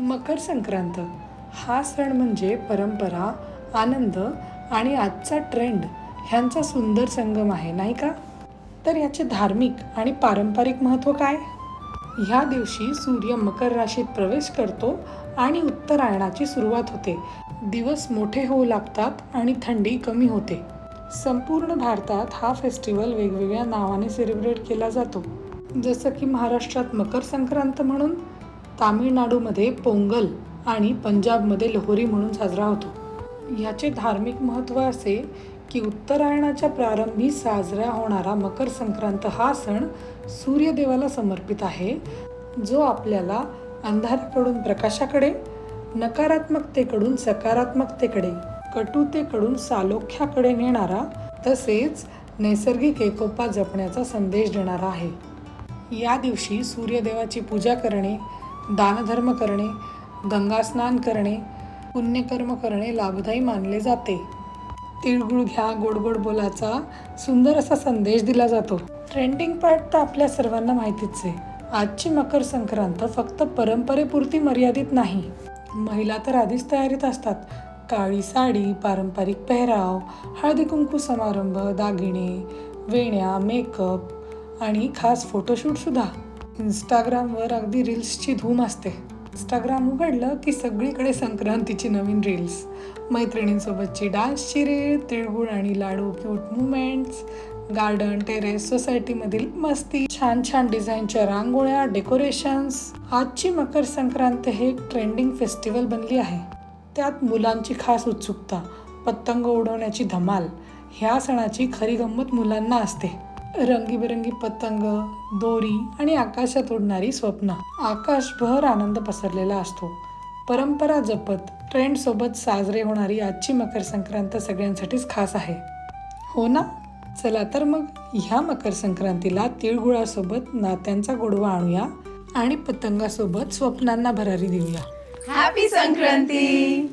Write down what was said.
मकर संक्रांत. हा सण म्हणजे परंपरा आनंद आणि आजचा ट्रेंड ह्यांचा सुंदर संगम आहे नाही का? तर याचे धार्मिक आणि पारंपरिक महत्त्व काय? ह्या दिवशी सूर्य मकर राशीत प्रवेश करतो आणि उत्तरायणाची सुरुवात होते. दिवस मोठे होऊ लागतात आणि थंडी कमी होते. संपूर्ण भारतात हा फेस्टिवल वेगवेगळ्या नावाने सेलिब्रेट केला जातो. जसं की महाराष्ट्रात मकर संक्रांत म्हणून तामिळनाडूमध्ये पोंगल आणि पंजाबमध्ये लोहरी म्हणून साजरा होतो. ह्याचे धार्मिक महत्त्व असे की उत्तरायणाच्या प्रारंभी साजरा होणारा मकर संक्रांत हा सण सूर्यदेवाला समर्पित आहे जो आपल्याला अंधाराकडून प्रकाशाकडे नकारात्मकतेकडून सकारात्मकतेकडे कटुतेकडून सालोख्याकडे नेणारा तसेच नैसर्गिक एकोपा जपण्याचा संदेश देणारा आहे. या दिवशी सूर्यदेवाची पूजा करणे दानधर्म करणे गंगास्नान करणे पुण्यकर्म करणे लाभदायी मानले जाते. तिळगुळ घ्या गोड गोड बोलाचा सुंदर असा संदेश दिला जातो. ट्रेंडिंग पार्ट तर आपल्या सर्वांना माहितीच आहे. आजची मकर संक्रांत फक्त परंपरेपुरती मर्यादित नाही. महिला तर आधीच तयारीत असतात. काळी साडी पारंपरिक पेहराव हळदी कुंकू समारंभ दागिने वेण्या मेकअप आणि खास फोटोशूटसुद्धा इंस्टाग्रामवर अगदी रील्सची धूम असते. इंस्टाग्राम उघडलं की सगळीकडे संक्रांतीची नवीन रील्स मैत्रिणींसोबतची डान्सची रील तिळगुळ आणि laddu cute moments garden terrace सोसायटीमधील मस्ती छान छान डिझाईनच्या रांगोळ्या डेकोरेशन्स आजची मकर संक्रांत हे एक ट्रेंडिंग फेस्टिवल बनली आहे. त्यात मुलांची खास उत्सुकता पतंग उडवण्याची धमाल ह्या सणाची खरी गंमत मुलांना असते. रंगीबेरंगी पतंग दोरी आणि आकाशात उडणारी स्वप्न. आकाशभर आनंद पसरलेला असतो. परंपरा जपत ट्रेंडसोबत साजरे होणारी आजची मकर संक्रांत सगळ्यांसाठीच खास आहे. हो ना? चला तर मग ह्या मकर संक्रांतीला तिळगुळासोबत नात्यांचा गोडवा आणूया आणि पतंगासोबत स्वप्नांना भरारी देऊया. हॅपी संक्रांती!